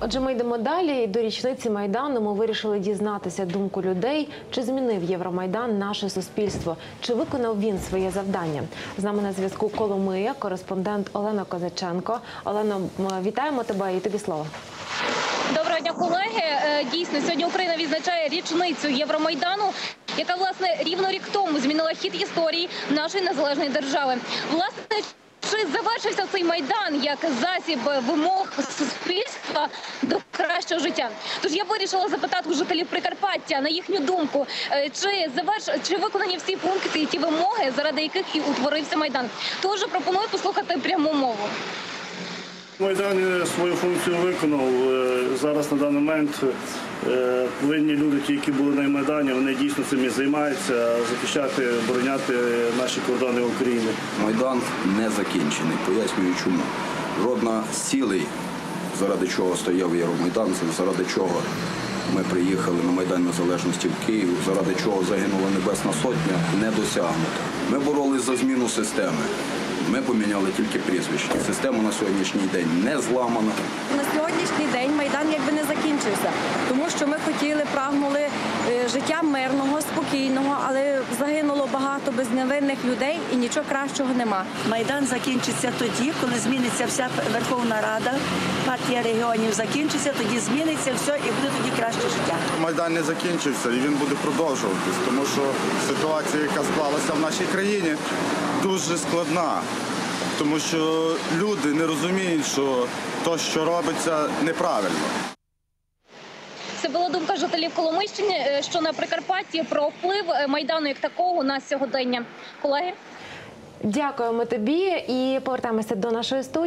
Отже, ми йдемо далі. До річниці майдану ми вирішили дізнатися думку людей, чи змінив Євромайдан наше суспільство, чи виконав він своє завдання. З нами на зв'язку Коломия, кореспондент Олена Козаченко. Олено, вітаємо тебе і тобі слово. Доброго дня, колеги. Е, Дійсно, сьогодні Україна відзначає річницю Євромайдану, яка власне рівно рік тому змінила хід історії нашої незалежної держави. Власне. Чи завершився цей майдан як засіб вимог суспільства кращого життя? Тож я вирішила запитати у жителів Прикарпаття на їхню думку, е, чи заверш чи виконані всі пункти і ті вимоги, заради яких і утворився майдан. Тож пропоную послухати пряму мову. Майдан свою функцію виконав. Е, Зараз на даний момент е, повинні люди, ті, які були на Майдані, вони дійсно цим і займаються, захищати, обороняти наші кордони України. Майдан не закінчений. Пояснюю чому. Жодна з цілей, заради чого стояв Євромайдан, заради чого ми приїхали на Майдан Незалежності в Київ, заради чого загинула Небесна Сотня, не досягнуто. Ми боролись за зміну системи. Ми поміняли тільки прізвище. Система на сьогоднішній день не зламана. На сьогоднішній день майдан якби не закінчився, тому що ми хотіли, прагнули е, життя мирного, спокійного, але загинуло багато безневинних людей і нічого кращого нема. Майдан закінчиться тоді, коли зміниться вся Верховна Рада, партія регіонів закінчиться, тоді зміниться все і буде тоді краще життя. Майдан не закінчився і він буде продовжуватись, тому що ситуація, яка склалася в нашій країні, дуже складна. Тому що люди не розуміють, що то, що робиться, неправильно. Це була думка жителів Коломийщини, е, що на Прикарпатті про вплив е, майдану як такого на сьогодення. Колеги. Дякуємо тобі і повертаємося до нашої студії.